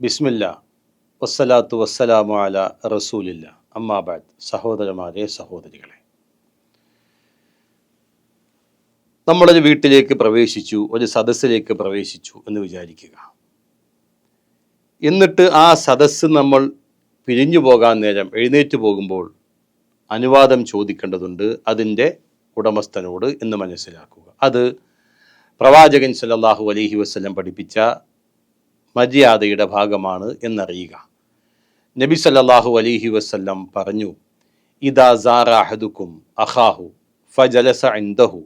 ബിസ്മില്ല. വസ്സലാത്തു വസ്സലാമു അല റസൂലില്ല. അമ്മാബാദ് സഹോദരന്മാരെ സഹോദരികളെ. നമ്മളൊരു വീട്ടിലേക്ക് പ്രവേശിച്ചു ഒരു സദസ്സിലേക്ക് പ്രവേശിച്ചു എന്ന് വിചാരിക്കുക. എന്നിട്ട് ആ സദസ്സ് നമ്മൾ പിരിഞ്ഞു പോകാൻ നേരം എഴുന്നേറ്റ് പോകുമ്പോൾ അനുവാദം ചോദിക്കേണ്ടതുണ്ട് അതിന്റെ ഉടമസ്ഥനോട് എന്ന് മനസ്സിലാക്കുക. അത് പ്രവാചകൻ സല്ലല്ലാഹു അലഹി വസ്ലം പഠിപ്പിച്ച മര്യാദയുടെ ഭാഗമാണ് എന്നറിയുക. നബി സല്ലാഹു അലിഹി വസല്ലം പറഞ്ഞു ഇദാ സാറാഹദുക്കും അഹാഹു ഫജലസ ഇന്ദഹു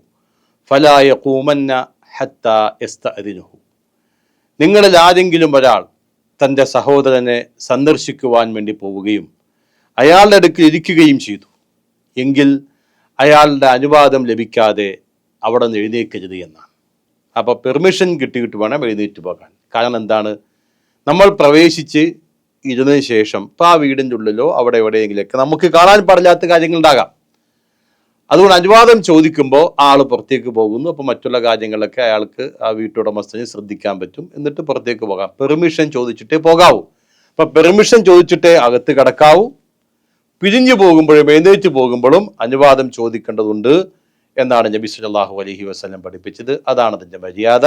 ഫലായ കൂമന്ന ഹത്താ യസ്തഅദിനുഹു. നിങ്ങളിൽ ആരെങ്കിലും ഒരാൾ തന്റെ സഹോദരനെ സന്ദർശിക്കുവാൻ വേണ്ടി പോവുകയും അയാളുടെ അടുക്കൽ ഇരിക്കുകയും ചെയ്തു എങ്കിൽ അയാളുടെ അനുവാദം ലഭിക്കാതെ അവിടെ നിന്ന് എഴുന്നേക്കരുത് എന്നാണ്. അപ്പോൾ പെർമിഷൻ കിട്ടിയിട്ട് വേണം എഴുന്നേറ്റ് പോകാൻ. കാരണം എന്താണ്? നമ്മൾ പ്രവേശിച്ച് ഇരുന്നതിന് ശേഷം ഇപ്പം ആ വീടിന്റെ ഉള്ളിലോ അവിടെ എവിടെയെങ്കിലൊക്കെ നമുക്ക് കാണാൻ പാടില്ലാത്ത കാര്യങ്ങൾ ഉണ്ടാകാം. അതുകൊണ്ട് അനുവാദം ചോദിക്കുമ്പോൾ ആൾ പുറത്തേക്ക് പോകുന്നു. അപ്പോൾ മറ്റുള്ള കാര്യങ്ങളൊക്കെ അയാൾക്ക് ആ വീട്ടുടമസ്ഥന് ശ്രദ്ധിക്കാൻ പറ്റും. എന്നിട്ട് പുറത്തേക്ക് പോകാം. പെർമിഷൻ ചോദിച്ചിട്ടേ പോകാവൂ. അപ്പം പെർമിഷൻ ചോദിച്ചിട്ടേ അകത്ത് കിടക്കാവൂ. പിരിഞ്ഞു പോകുമ്പോഴും എഴുന്നേറ്റ് പോകുമ്പോഴും അനുവാദം ചോദിക്കേണ്ടതുണ്ട് എന്നാണ് നബി സല്ലല്ലാഹു അലൈഹി വസല്ലം പഠിപ്പിച്ചത്. അതാണ് അതിന്റെ മര്യാദ.